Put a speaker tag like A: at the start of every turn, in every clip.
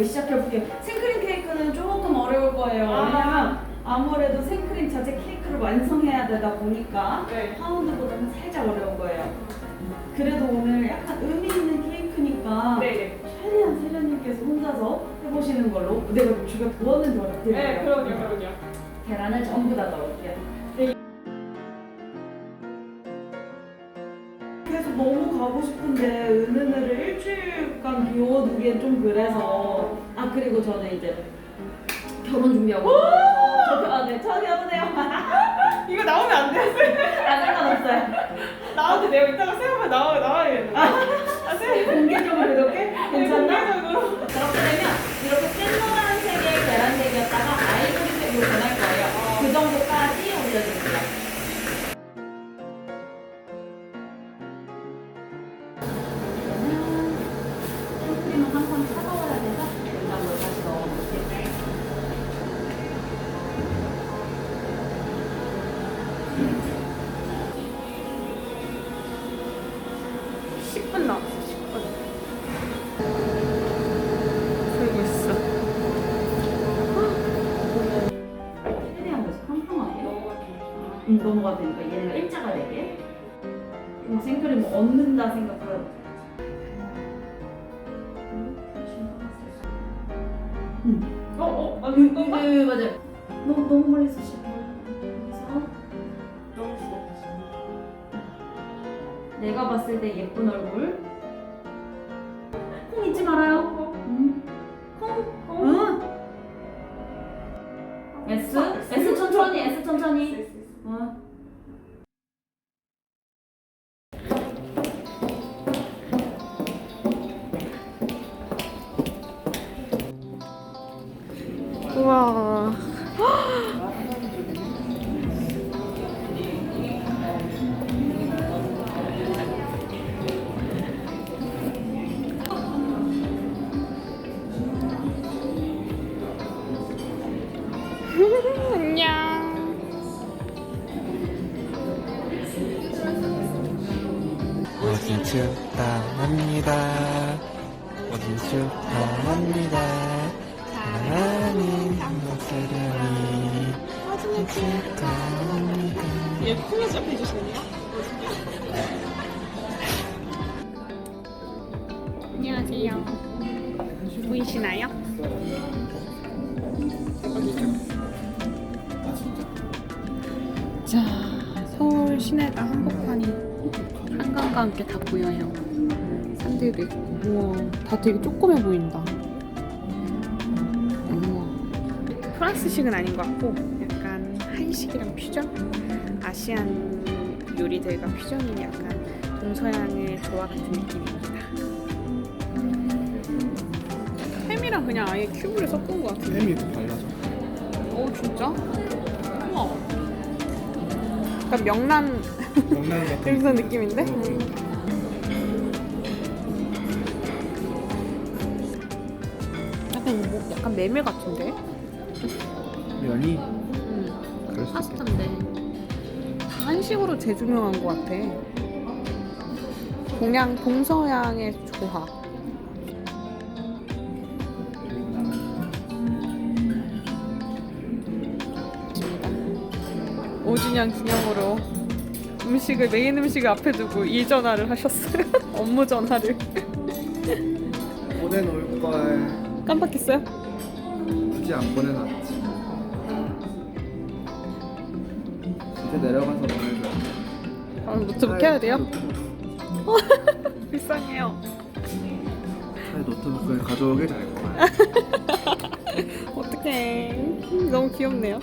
A: 우리 시작해볼게요. 생크림 케이크는 조금 어려울 거예요.
B: 아.
A: 왜냐면 아무래도 생크림 자체 케이크를 완성해야 되다 보니까
B: 네.
A: 파운드보다는 살짝 어려운 거예요. 그래도 오늘 약간 의미 있는 케이크니까
B: 네네.
A: 최대한 세련님께서 혼자서 해보시는 걸로 내가 주변 도와는 도와드릴게요.
B: 네, 그럼요, 그럼요.
A: 계란을 전부 다 넣을게요. 그래서 너무 가고 싶은데 은은이를 일주일간 비워두기엔 좀 그래서 아 그리고 저는 이제 결혼 준비하고 아네 저 결혼해요
B: 이거 나오면 안 돼요, 쌤.
A: 아 상관없어요
B: 나와도 돼요. 이따가 쌤한번 나와, 나와야겠네. 아, 쌤.
A: 공개적으로 이렇게 괜찮나?
B: 공개적으로.
A: 그렇게 되면 이렇게 鮮노 넘어가야 되니까 얘네가 일자가 되게 음, 생크림 얻는다 생각하고 음.
B: 어, 어? 아,
A: 그, 그? 그, 맞아요 너무 너무 멀리서
B: 너무 죽었어.
A: 내가 봤을 때 예쁜 얼굴 콩 잊지 말아요 음. 콩 응. S S 천천히 S 천천히 어.
B: 우와.
C: 축하합니다. 축하합니다. 사랑하는 어디 축하합니다.
B: 얘 클로즈업 해주시네요. 안녕하세요. 보이시나요? 자, 서울 시내가 한복판이 한강과 함께 다 보여요. 산들도 있고, 우와, 다 되게 조그매 보인다. 우와. 프랑스식은 아닌 것 같고, 약간 한식이랑 퓨전? 아시안 요리들과 퓨전이 약간 동서양의 조화 같은 느낌입니다. 햄이랑 그냥 아예 큐브를 섞은 것 같은데.
C: 햄이 더 달라져.
B: 오, 진짜? 우와. 약간 명란
C: 명란 같은
B: 생선 느낌인데? 약간 뭐 약간 메밀 같은데?
C: 면이
B: 음,
C: 그럴 수 있겠다.
B: 파스타인데 한식으로 재조명한 것 같아. 동양 동서양의 조화. 있습니다. 5주년 기념으로 음식을 메인 음식을 앞에 두고 일 전화를 하셨어요. 업무 전화를
C: 보내놓을 걸
B: 깜빡했어요?
C: 굳이 안 보내놨지. 이제 내려가서 보내줘야 돼.
B: 아, 노트북 해야 돼요? 불쌍해요.
C: 차에 노트북을 가져오길 잘했구만.
B: 어떡해. 너무 귀엽네요.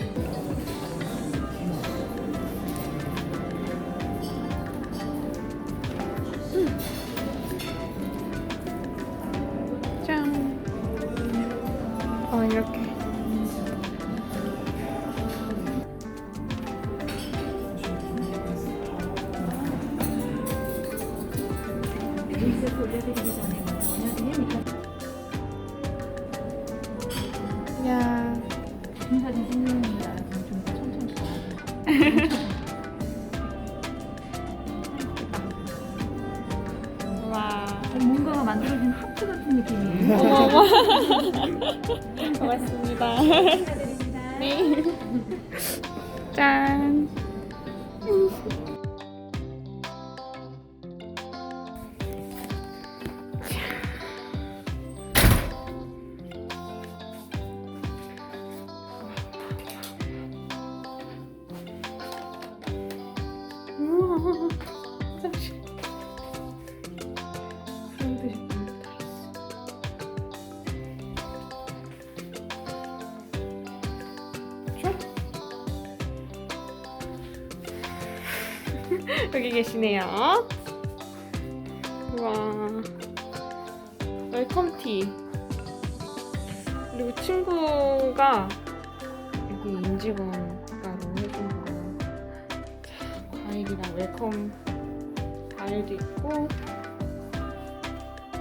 A: 레이스 올려드리기 전에 먼저 올려드리니까
B: 야.
A: 사진 찍는다 좀 천천히
B: 와.
A: 뭔가 만들어진 하트 같은 느낌이에요.
B: 어머. 고맙습니다. 네. 짠. 여기 계시네요. 우와. 웰컴티. 그리고 친구가 여기 임직원가로 해준 거. 자, 과일이랑 웰컴 과일도 있고.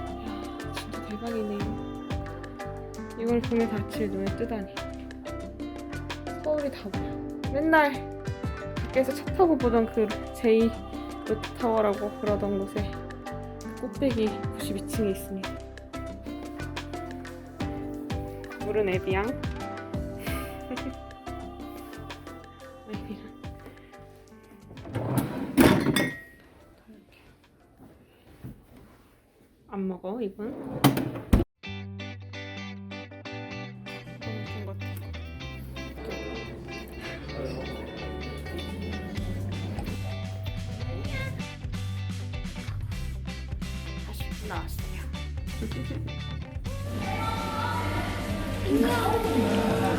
B: 이야, 진짜 대박이네요. 이걸 보면서 아침에 눈에 뜨다니. 서울이 다 보여. 맨날 밖에서 차 타고 보던 그 제이 롯타워라고 그러던 곳에 꼭대기 92층에 있습니다. 물은 에비앙. 안 먹어 이건. 나왔어요.